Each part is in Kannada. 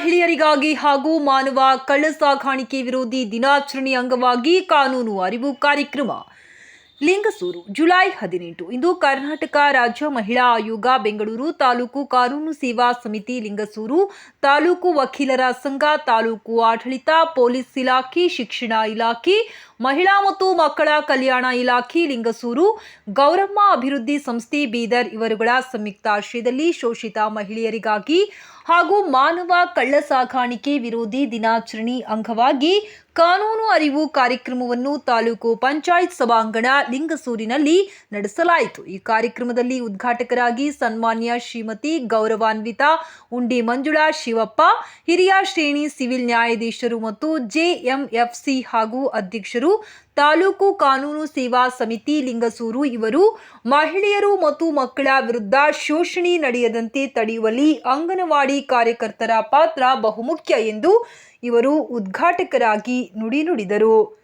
ಮಹಿಳೆಯರಿಗಾಗಿ ಹಾಗೂ ಮಾನವ ಕಳ್ಳ ಸಾಗಾಣಿಕೆ ವಿರೋಧಿ ದಿನಾಚರಣೆ ಅಂಗವಾಗಿ ಕಾನೂನು ಅರಿವು ಕಾರ್ಯಕ್ರಮ. ಲಿಂಗಸೂರು, ಜುಲೈ ಹದಿನೆಂಟು. ಇಂದು ಕರ್ನಾಟಕ ರಾಜ್ಯ ಮಹಿಳಾ ಆಯೋಗ, ಬೆಂಗಳೂರು ತಾಲೂಕು ಕಾನೂನು ಸೇವಾ ಸಮಿತಿ, ಲಿಂಗಸೂರು ತಾಲೂಕು ವಕೀಲರ ಸಂಘ, ತಾಲೂಕು ಆಡಳಿತ, ಪೊಲೀಸ್ ಇಲಾಖೆ, ಶಿಕ್ಷಣ ಇಲಾಖೆ ಮಹಿಳಾ ಮತ್ತು ಮಕ್ಕಳ ಕಲ್ಯಾಣ ಇಲಾಖೆ ಲಿಂಗಸೂರು, ಗೌರಮ್ಮ ಅಭಿವೃದ್ಧಿ ಸಂಸ್ಥೆ ಬೀದರ್ ಇವರುಗಳ ಸಂಯುಕ್ತ ಆಶ್ರಯದಲ್ಲಿ ಶೋಷಿತ ಮಹಿಳೆಯರಿಗಾಗಿ ಹಾಗೂ ಮಾನವ ಕಳ್ಳಸಾಗಾಣಿಕೆ ವಿರೋಧಿ ದಿನಾಚರಣೆ ಅಂಗವಾಗಿ ಕಾನೂನು ಅರಿವು ಕಾರ್ಯಕ್ರಮವನ್ನು ತಾಲೂಕು ಪಂಚಾಯತ್ ಸಭಾಂಗಣ ಲಿಂಗಸೂರಿನಲ್ಲಿ ನಡೆಸಲಾಯಿತು. ಈ ಕಾರ್ಯಕ್ರಮದಲ್ಲಿ ಉದ್ಘಾಟಕರಾಗಿ ಸನ್ಮಾನ್ಯ ಶ್ರೀಮತಿ ಗೌರವಾನ್ವಿತ ಉಂಡಿ ಮಂಜುಳಾ ಶಿವಪ್ಪ, ಹಿರಿಯ ಶ್ರೇಣಿ ಸಿವಿಲ್ ನ್ಯಾಯಾಧೀಶರು ಮತ್ತು ಜೆಎಂಎಫ್ಸಿ ಹಾಗೂ ಅಧ್ಯಕ್ಷರು ತಾಲೂಕು ಕಾನೂನು ಸೇವಾ ಸಮಿತಿ ಲಿಂಗಸೂರು ಇವರು ಮಹಿಳೆಯರು ಮತ್ತು ಮಕ್ಕಳ ವಿರುದ್ಧ ಶೋಷಣೆ ನಡೆಯದಂತೆ ತಡೆಯುವಲ್ಲಿ ಅಂಗನವಾಡಿ ಕಾರ್ಯಕರ್ತರ ಪಾತ್ರ ಬಹುಮುಖ್ಯ ಎಂದು ಇವರು ಉದ್ಘಾಟಕರಾಗಿ ನುಡಿ ನುಡಿದರು.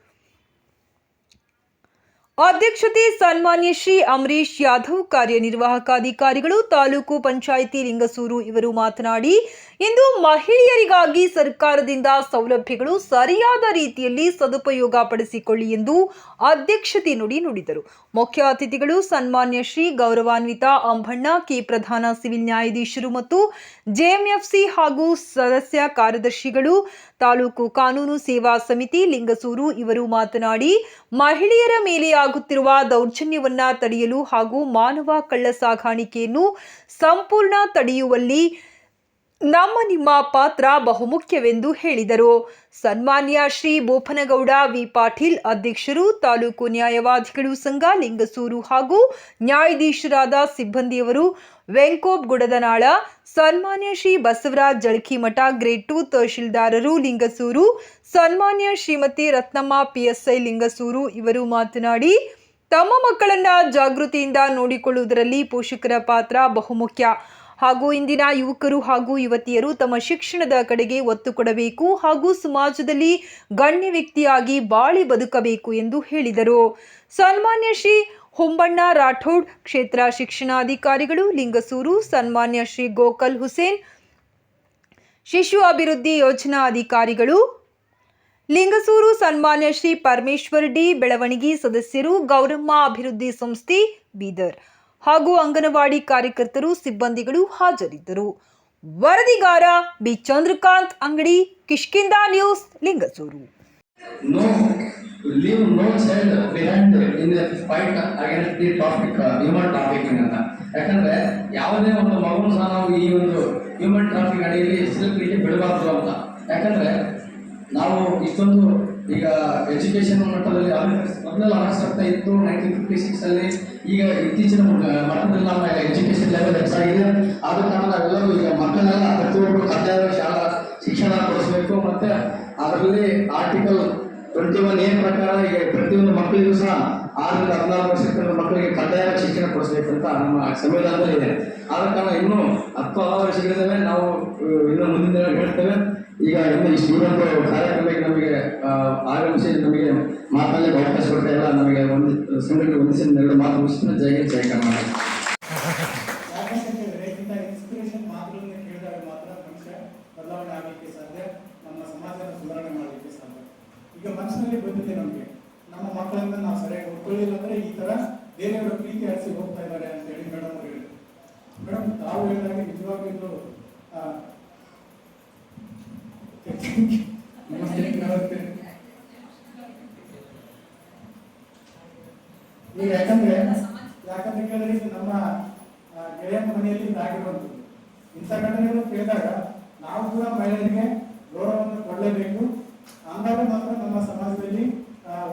ಅಧ್ಯಕ್ಷತೆ ಸನ್ಮಾನ್ಯ ಶ್ರೀ ಅಮರೀಶ್ ಯಾದವ್ ಕಾರ್ಯನಿರ್ವಾಹಕ ಅಧಿಕಾರಿಗಳು, ತಾಲೂಕು ಪಂಚಾಯಿತಿ ಲಿಂಗಸೂರು ಇವರು ಮಾತನಾಡಿ, ಇಂದು ಮಹಿಳೆಯರಿಗಾಗಿ ಸರ್ಕಾರದಿಂದ ಸೌಲಭ್ಯಗಳು ಸರಿಯಾದ ರೀತಿಯಲ್ಲಿ ಸದುಪಯೋಗ ಪಡಿಸಿಕೊಳ್ಳಿ ಎಂದು ಅಧ್ಯಕ್ಷತೆ ನುಡಿ ನುಡಿದರು. ಮುಖ್ಯ ಅತಿಥಿಗಳು ಸನ್ಮಾನ್ಯ ಶ್ರೀ ಗೌರವಾನ್ವಿತ ಅಂಬಣ್ಣ, ಕೆ ಪ್ರಧಾನ ಸಿವಿಲ್ ನ್ಯಾಯಾಧೀಶರು ಮತ್ತು ಜೆಎಂಎಫ್ಸಿ ಹಾಗೂ ಸದಸ್ಯ ಕಾರ್ಯದರ್ಶಿಗಳು, ತಾಲೂಕು ಕಾನೂನು ಸೇವಾ ಸಮಿತಿ ಲಿಂಗಸೂರು ಇವರು ಮಾತನಾಡಿ, ಮಹಿಳೆಯರ ಮೇಲೆ ಆಗುತ್ತಿರುವ ದೌರ್ಜನ್ಯವನ್ನ ತಡೆಯಲು ಹಾಗೂ ಮಾನವ ಕಳ್ಳ ಸಾಗಾಣಿಕೆಯನ್ನು ಸಂಪೂರ್ಣ ತಡೆಯುವಲ್ಲಿ ನಮ್ಮ ನಿಮ್ಮ ಪಾತ್ರ ಬಹುಮುಖ್ಯವೆಂದು ಹೇಳಿದರು. ಸನ್ಮಾನ್ಯ ಶ್ರೀ ಬೋಪನಗೌಡ ವಿ ಪಾಟೀಲ್ ಅಧ್ಯಕ್ಷರು, ತಾಲೂಕು ನ್ಯಾಯವಾದಿಗಳು ಸಂಘ, ಲಿಂಗಸೂರು ಹಾಗೂ ನ್ಯಾಯಾಧೀಶರಾದ ಸಿಬ್ಬಂದಿಯವರು ವೆಂಕೋಬ್ ಗುಡದನಾಳ, ಸನ್ಮಾನ್ಯ ಶ್ರೀ ಬಸವರಾಜ್ ಜಳಕಿಮಠ ಗ್ರೇಡ್ ಟು ತಹಶೀಲ್ದಾರರು ಲಿಂಗಸೂರು, ಸನ್ಮಾನ್ಯ ಶ್ರೀಮತಿ ರತ್ನಮ್ಮ ಪಿಎಸ್ಐ ಲಿಂಗಸೂರು ಇವರು ಮಾತನಾಡಿ, ತಮ್ಮ ಮಕ್ಕಳನ್ನ ಜಾಗೃತಿಯಿಂದ ನೋಡಿಕೊಳ್ಳುವುದರಲ್ಲಿ ಪೋಷಕರ ಪಾತ್ರ ಬಹುಮುಖ್ಯ. ಹಾಗೂ ಇಂದಿನ ಯುವಕರು ಹಾಗೂ ಯುವತಿಯರು ತಮ್ಮ ಶಿಕ್ಷಣದ ಕಡೆಗೆ ಒತ್ತು ಕೊಡಬೇಕು ಹಾಗೂ ಸಮಾಜದಲ್ಲಿ ಗಣ್ಯ ವ್ಯಕ್ತಿಯಾಗಿ ಬಾಳಿ ಬದುಕಬೇಕು ಎಂದು ಹೇಳಿದರು. ಸನ್ಮಾನ್ಯ ಶ್ರೀ ಹೊಂಬಣ್ಣ ರಾಠೋಡ್ ಕ್ಷೇತ್ರ ಶಿಕ್ಷಣಾಧಿಕಾರಿಗಳು ಲಿಂಗಸೂರು, ಸನ್ಮಾನ್ಯ ಶ್ರೀ ಗೋಕಲ್ ಹುಸೇನ್, ಶಿಶು ಅಭಿವೃದ್ಧಿ ಯೋಜನಾ ಅಧಿಕಾರಿಗಳು, ಲಿಂಗಸೂರು ಸನ್ಮಾನ್ಯ ಶ್ರೀ ಪರಮೇಶ್ವರ್ ಡಿ, ಬೆಳವಣಿಗೆ ಸದಸ್ಯರು, ಗೌರಮ್ಮ ಅಭಿವೃದ್ಧಿ ಸಂಸ್ಥೆ, ಬೀದರ್. ಹಾಗೂ ಅಂಗನವಾಡಿ ಕಾರ್ಯಕರ್ತರು ಸಿಬ್ಬಂದಿಗಳು ಹಾಜರಿದ್ದರು. ವರದಿಗಾರ B. Chandrakant Angadi Kishkinda news Lingasur. Leave no child behind in the fight against the topic uh, human ಅಂತ. ಯಾಕಂದ್ರೆ ಯಾವುದೇ ಒಂದು ಮಗುನು ಸಹ ನಾವು ಈ ಒಂದು ಹ್ಯೂಮನ್ ಟ್ರಾಫಿಕ್ ಅಡಿಯಲ್ಲಿ ಸಿಲುಕಲಿಕ್ಕೆ ಬಿಡಬಾರ್ದು ಅಂತ. ಯಾಕಂದ್ರೆ ನಾವು ಇಷ್ಟೊಂದು ಈಗ ಎಜುಕೇಶನ್ ಮಟ್ಟದಲ್ಲಿ ಮೊದಲೆಲ್ಲ ಅನಾಸಕ್ತ ಇತ್ತು ನೈನ್ಟೀನ್ ಫಿಫ್ಟಿ ಸಿಕ್ಸ್ ಅಲ್ಲಿ. ಈಗ ಇತ್ತೀಚಿನ ಮಟ್ಟದಲ್ಲಿ ನಮ್ಮ ಎಜುಕೇಶನ್ ಲೆವೆಲ್ ಹೆಚ್ಚಾಗಿದೆ. ಆದ ಕಾರಣ ನಾವೆಲ್ಲರೂ ಈಗ ಮಕ್ಕಳೆಲ್ಲ ಪ್ರತಿಯೊಬ್ಬರು ಕಡ್ಡಾಯ ಶಾಲಾ ಶಿಕ್ಷಣ ಕೊಡಿಸಬೇಕು. ಮತ್ತೆ ಅದರಲ್ಲಿ ಆರ್ಟಿಕಲ್ ಟ್ವೆಂಟಿ ಒನ್ ಪ್ರಕಾರ ಈಗ ಪ್ರತಿಯೊಂದು ಮಕ್ಕಳಿಗೂ ಸಹ ಆರರಿಂದ ಹದಿನಾರು ವರ್ಷದ ಮಕ್ಕಳಿಗೆ ಕಡ್ಡಾಯ ಶಿಕ್ಷಣ ಕೊಡಿಸಬೇಕು ಅಂತ ನಮ್ಮ ಸಂವಿಧಾನದಲ್ಲಿ ಇದೆ. ಆದ ಕಾರಣ ಇನ್ನೂ ಹತ್ತು ಹಲವಾರು ವರ್ಷಗಳಿದ್ದಾವೆ ನಾವು, ಇನ್ನು ಮುಂದಿನ ದಿನ ಹೇಳ್ತೇವೆ. ಈಗ ನಮ್ಮ ಈ ಸ್ಟೂಡೆಂಟ್ ಕಾರ್ಯಕ್ರಮಕ್ಕೆ ನಮಗೆ ಆಗಮಿಸಿ ನಮಗೆ ಮಾತನಾಡಲಿಕ್ಕೆ ಅವಕಾಶ ಕೊಡ್ತಾ ಇಲ್ಲ ನಮಗೆ ಒಂದು ಸಂಘಟನೆ ಒಂದಿಸಿ ಎರಡು ಮಾತು ಮುಗಿಸಿದ ಜೈ ಹಿಂದ್, ಜೈ ಕರ್ನಾಟಕ ಹೋಗ್ತಾ ಇದ್ದಾರೆ ಅಂತ ಹೇಳಿ ಮೇಡಮ್ ಅವರು ಹೇಳಿದ್ರು. ಮೇಡಮ್ ತಾವು ಹೇಳಿದಾಗ ನಿಜವಾಗ್ಲೂ ಈಗ ಯಾಕಂದ್ರೆ ಯಾಕಂದ್ರೆ ಕೇಳಿದ್ರೆ ಇದು ನಮ್ಮ ಗೆಳೆಯ ಮನೆಯಲ್ಲಿ ಬಂತು. ಇಂಥ ಘಟನೆಗಳು ಕೇಳಿದಾಗ ನಾವು ಕೂಡ ಮಹಿಳೆಯರಿಗೆ ಗೌರವವನ್ನು ಕೊಡಲೇಬೇಕು. ಅಂದಾಗ ಮಾತ್ರ ನಮ್ಮ ಸಮಾಜದಲ್ಲಿ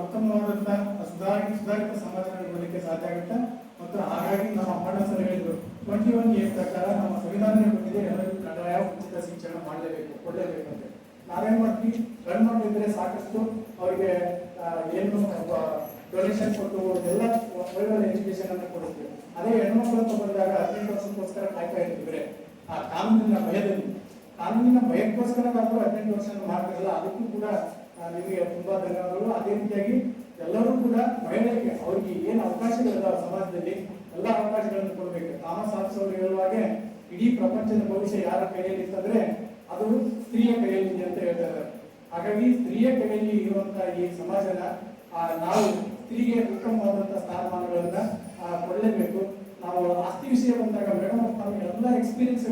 ಉತ್ತಮವಾದಂತ ಸುಧಾರಿತ ಸುಧಾರಿತ ಸಮಾಜವನ್ನು ನೋಡಲಿಕ್ಕೆ ಸಾಧ್ಯ ಆಗುತ್ತೆ. ಮತ್ತು ಹಾಗಾಗಿ ನಮ್ಮ ಅಮ್ಮಣ್ಣ ಸರ್ ಹೇಳಿದ್ರು ಟ್ವೆಂಟಿ ಒನ್ ಇಯರ್ ಪ್ರಕಾರ ನಮ್ಮ ಸಂವಿಧಾನ ಬಂದಿದೆ ಎಲ್ಲರಿಗೂ ಕಡ್ಡಾಯ ಉಚಿತ ಶಿಕ್ಷಣ ಮಾಡಲೇಬೇಕು, ಕೊಡಲೇಬೇಕು ಅಂತ. ನಾವೇನ್ ಮಾಡ್ತೀವಿ? ಮಕ್ಕಳು ಇದ್ರೆ ಸಾಕಷ್ಟು ಅವರಿಗೆ ಏನು ಡೊನೇಷನ್ ಕೊಟ್ಟು ಎಲ್ಲ ಒಳ್ಳೆ ಎಜುಕೇಶನ್ ಅನ್ನು ಕೊಡುತ್ತೆ. ಅದೇ ಹೆಣ್ಮಕ್ಳು ಅಂತ ಬಂದಾಗ ಹದಿನೆಂಟು ವರ್ಷಕ್ಕೋಸ್ಕರ ಕಾಯ್ತಾ ಇರ್ತಿದ್ರೆ ಆ ಕಾನೂನಿನ ಭಯದಲ್ಲಿ. ಕಾನೂನಿನ ಭಯಕ್ಕೋಸ್ಕರ ನಾವು ಹದಿನೆಂಟು ವರ್ಷ ಮಾಡ್ತಿರಲ್ಲ ಅದಕ್ಕೂ ಕೂಡ ನಿಮಗೆ ತುಂಬಾ ಧನ್ಯವಾದಗಳು. ಅದೇ ರೀತಿಯಾಗಿ ಎಲ್ಲರೂ ಕೂಡ ಮಹಿಳೆಯರಿಗೆ, ಅವರಿಗೆ ಏನು ಅವಕಾಶಗಳಿದಾವೆ ಸಮಾಜದಲ್ಲಿ, ಎಲ್ಲ ಅವಕಾಶಗಳನ್ನು ಕೊಡಬೇಕು. ತಾಮಸ್ ಸಾಧಿಸೋರು ಹೇಳುವಾಗೆ ಇಡೀ ಪ್ರಪಂಚದ ಭವಿಷ್ಯ ಯಾರ ಕೈಯಲ್ಲಿ ಇತ್ತಂದ್ರೆ ಅದು ಸ್ತ್ರೀಯ ಕೈಯಲ್ಲಿ ಅಂತ ಹೇಳ್ತಾರೆ. ಹಾಗಾಗಿ ಸ್ತ್ರೀಯ ಕೈಯಲ್ಲಿ ಇರುವಂತಹ ಈ ಸಮಾಜದ ಆ, ನಾವು ಸ್ತ್ರೀಗೆ ಉತ್ತಮವಾದಂತಹ ಸ್ಥಾನಮಾನಗಳನ್ನ ಕೊಡಲೇಬೇಕು. ನಾವು ಆಸ್ತಿ ವಿಷಯ ಬಂದಾಗ ಮೇಡಮ್ ತಮಗೆ ಎಲ್ಲ ಎಕ್ಸ್ಪೀರಿಯನ್ಸ್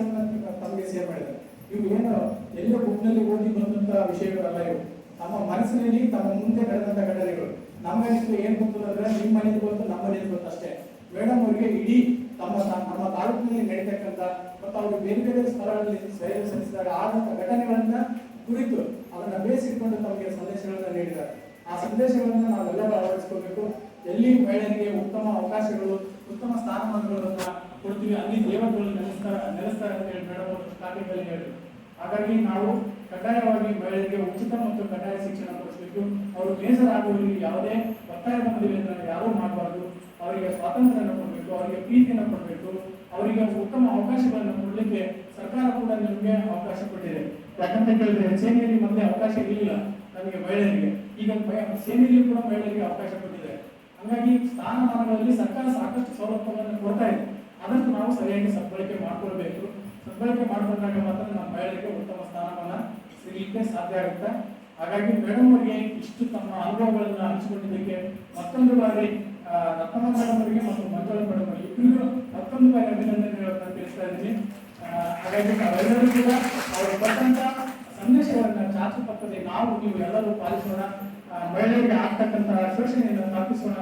ತಮಗೆ ಶೇರ್ ಮಾಡಿದ್ದಾರೆ. ಇವು ಏನು ಎಲ್ಲ ಬುಕ್ನಲ್ಲಿ ಓದಿ ಬಂದಂತ ವಿಷಯಗಳಲ್ಲ ಇವು ನಮ್ಮ ಮನಸ್ಸಿನಲ್ಲಿ ತಮ್ಮ ಮುಂದೆ ನಡೆದಂತ ಘಟನೆಗಳು. ನಮ್ಮ ಏನ್ ಗೊತ್ತು ಅಂದ್ರೆ ನಿಮ್ಮ ಮನೆಯಲ್ಲಿ ಗೊತ್ತು ನಮ್ಮ ಮನೇಲಿ ಗೊತ್ತು ಅಷ್ಟೇ. ಮೇಡಮ್ ಅವರಿಗೆ ಇಡೀ ತಮ್ಮ ತಾಲೂಕಿನಲ್ಲಿ ನಡೀತಕ್ಕಂಥ ಮತ್ತು ಅವರು ಬೇರೆ ಬೇರೆ ಸ್ಥಳಗಳಲ್ಲಿ ಸೇವೆ ಸಲ್ಲಿಸಿದಾಗ ಆದಂಥ ಘಟನೆಗಳನ್ನ ಕುರಿತು ಅದನ್ನ ಬೇಸಿಟ್ಕೊಂಡು ತಮಗೆ ಸಂದೇಶಗಳನ್ನ ನೀಡಿದ್ದಾರೆ. ಆ ಸಂದೇಶಗಳನ್ನ ನಾವೆಲ್ಲರೂ ಅಳವಡಿಸ್ಕೋಬೇಕು. ಎಲ್ಲಿ ಮಹಿಳೆಯರಿಗೆ ಉತ್ತಮ ಅವಕಾಶಗಳು, ಉತ್ತಮ ಸ್ಥಾನಮಾನಗಳನ್ನ ಕೊಡ್ತೀವಿ, ಅಲ್ಲಿ ದೇವರುಗಳು ನೆಲೆಸ್ತಾರೆ ನೆಲೆಸ್ತಾರೆ ಅಂತ ಹೇಳಿ ಮೇಡಮ್ ಅವರು ಹೇಳಿ ಹಾಗಾಗಿ ನಾವು ಕಡ್ಡಾಯವಾಗಿ ಮಹಿಳೆಯರಿಗೆ ಉಚಿತ ಮತ್ತು ಕಡ್ಡಾಯ ಶಿಕ್ಷಣ ಕೊಡಿಸಬೇಕು. ಅವರು ಬೇಸರಾಗುವಲ್ಲಿ ಯಾವುದೇ ಒತ್ತಾಯ ಮದುವೆಯನ್ನು ಯಾರೂ ಮಾಡಬಾರ್ದು. ಅವರಿಗೆ ಸ್ವಾತಂತ್ರ್ಯನ ಕೊಡಬೇಕು, ಅವರಿಗೆ ಪ್ರೀತಿಯನ್ನು ಕೊಡಬೇಕು. ಅವರಿಗೆ ಉತ್ತಮ ಅವಕಾಶಗಳನ್ನು ಕೊಡಲಿಕ್ಕೆ ಸರ್ಕಾರ ಕೂಡ ನಿಮಗೆ ಅವಕಾಶ ಕೊಟ್ಟಿದೆ. ಯಾಕಂತ ಕೇಳಿದ್ರೆ ಸೇನೆಯಲ್ಲಿ ಮೊದಲೇ ಅವಕಾಶ ಇರಲಿಲ್ಲ ನಮಗೆ ಮಹಿಳೆಯರಿಗೆ. ಈಗ ಸೇನೆಯಲ್ಲಿ ಕೂಡ ಮಹಿಳೆಯರಿಗೆ ಅವಕಾಶ ಕೊಟ್ಟಿದೆ. ಹಾಗಾಗಿ ಸ್ಥಾನಮಾನಗಳಲ್ಲಿ ಸರ್ಕಾರ ಸಾಕಷ್ಟು ಸೌಲಭ್ಯಗಳನ್ನು ಕೊಡ್ತಾ ಇದೆ. ಅದನ್ನು ನಾವು ಸರಿಯಾಗಿ ಸದ್ಬಳಕೆ ಮಾಡ್ಕೊಳ್ಬೇಕು. ಸದ್ಬಳಕೆ ಮಾಡಿಕೊಂಡಾಗ ಮಾತ್ರ ನಮ್ಮ ಮಹಿಳೆಯರಿಗೆ ಉತ್ತಮ ಸ್ಥಾನಮಾನ ಸಿಗಲಿಕ್ಕೆ ಸಾಧ್ಯ ಆಗುತ್ತೆ. ಹಾಗಾಗಿ ಮೇಡಮ್ ಅವರಿಗೆ ಇಷ್ಟು ತಮ್ಮ ಅನುಭವಗಳನ್ನು ಹಂಚಿಕೊಂಡಿದ್ದಕ್ಕೆ ಮತ್ತೊಂದು ಬಾರಿ ಆ, ರತ್ನಮ್ಮ ಮೇಡಮ್ ಮತ್ತು ಮಂಜುಳ ಮೇಡಮ್ ಅವರಿಗೆ ಇಬ್ಬರಿಗೂ ಮತ್ತೊಂದು ಬಾರಿ ಅಭಿನಂದನೆಗಳನ್ನು ತಿಳಿಸ್ತಾ ಇದ್ದೀನಿ. ಹಾಗಾಗಿ ನಾವೆಲ್ಲರೂ ಕೂಡ ಅವರು ಕೊಟ್ಟಂತ ಸಂದೇಶಗಳನ್ನ ಚಾಚು ತಪ್ಪದೆ ನಾವು ನೀವು ಎಲ್ಲರೂ ಪಾಲಿಸೋಣ. ಮಹಿಳೆಯರಿಗೆ ಆಗ್ತಕ್ಕಂತಹ ಶೋಷಣೆಯನ್ನು ತಪ್ಪಿಸೋಣ